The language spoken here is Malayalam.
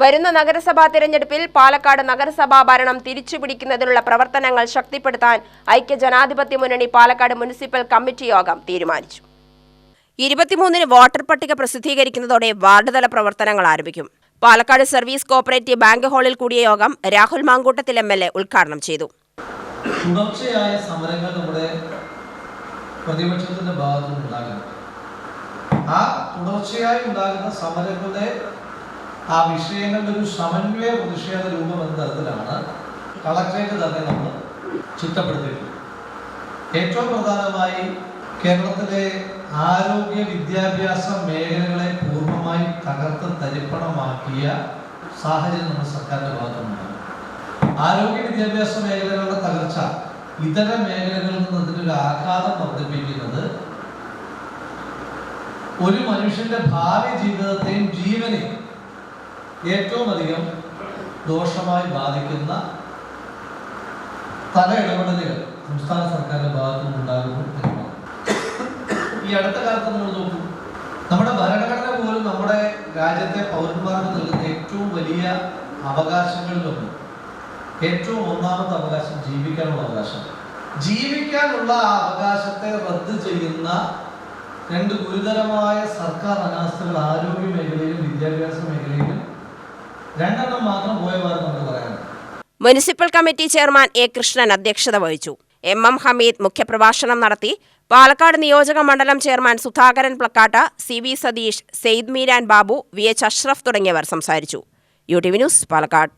വരുന്ന നഗരസഭാ തിരഞ്ഞെടുപ്പിൽ പാലക്കാട് നഗരസഭാ ഭരണം തിരിച്ചുപിടിക്കുന്നതിനുള്ള പ്രവർത്തനങ്ങൾ ശക്തിപ്പെടുത്താൻ ഐക്യ ജനാധിപത്യ മുന്നണി പാലക്കാട് മുനിസിപ്പൽ കമ്മിറ്റി യോഗം തീരുമാനിച്ചു. ഇരുപത്തിമൂന്നിന് വോട്ടർ പട്ടിക പ്രസിദ്ധീകരിക്കുന്നതോടെ വാർഡുതല പ്രവർത്തനങ്ങൾ ആരംഭിക്കും. പാലക്കാട് സർവീസ് കോപ്പറേറ്റീവ് ബാങ്ക് ഹാളിൽ കൂടിയ യോഗം Rahul Mamkootathil M L A ഉദ്ഘാടനം ചെയ്തു. തുടർച്ചയായ സമരങ്ങൾ നമ്മുടെ പ്രതിപക്ഷത്തിന്റെ ഭാഗത്തു നിന്നുണ്ടാകുന്നു ആ തുടർച്ചയായി ഉണ്ടാകുന്ന സമരങ്ങളുടെ ആ വിഷയങ്ങളുടെ ഒരു സമന്വയ പ്രതിഷേധ രൂപം എന്ന തരത്തിലാണ് കളക്ടറേറ്റ് തന്നെ നമ്മൾ ചിട്ടപ്പെടുത്തിയിട്ടുള്ളത്. ഏറ്റവും പ്രധാനമായി കേരളത്തിലെ ആരോഗ്യ വിദ്യാഭ്യാസ മേഖലകളെ പൂർണമായി തകർത്ത് തരിപ്പണമാക്കിയ സാഹചര്യം നമ്മുടെ സർക്കാരിന്റെ ഭാഗത്തുനിന്നുണ്ടാകും ആരോഗ്യ വിദ്യാഭ്യാസ മേഖലകളുടെ തകർച്ച ഇതര മേഖലകളിൽ നിന്ന് അതിന്റെ ഒരു ആഘാതം വർദ്ധിപ്പിക്കുന്നത് ഒരു മനുഷ്യന്റെ ഭാവി ജീവിതത്തെയും ജീവനെയും ഏറ്റവും അധികം ദോഷമായി ബാധിക്കുന്ന പല ഇടപെടലുകൾ സംസ്ഥാന സർക്കാരിന്റെ ഭാഗത്തു നിന്നുണ്ടാകുന്നു എന്നുള്ളതാണ് ഈ അടുത്ത കാലത്ത് നമ്മൾ നോക്കൂ. നമ്മുടെ ഭരണഘടന പോലും നമ്മുടെ രാജ്യത്തെ പൗരന്മാർക്ക് നൽകുന്ന ഏറ്റവും വലിയ അവകാശങ്ങളിലൊന്ന് ഏറ്റവും ഒന്നാമത്തെ അവകാശം ജീവിക്കാനുള്ള അവകാശം. ജീവിക്കാനുള്ള ആ അവകാശത്തെ റദ്ദ് ചെയ്യുന്ന രണ്ട് ഗുരുതരമായ സർക്കാർ അനാസ്ഥകൾ ആരോഗ്യ മേഖലയിലും വിദ്യാഭ്യാസ മേഖലയിലും രണ്ടെണ്ണം മാത്രം പോയവാറ് നമുക്ക് പറയാനുണ്ട് municipal committee chairman A Krishnan അധ്യക്ഷത വഹിച്ചു. എം എം ഹമീദ് മുഖ്യപ്രഭാഷണം നടത്തി. പാലക്കാട് നിയോജക മണ്ഡലം chairman Sudhakaran Plakkatt C V Satheesh Syed Meeran Babu V H Ashraf തുടങ്ങിയവർ സംസാരിച്ചു. U T V news Palakkad.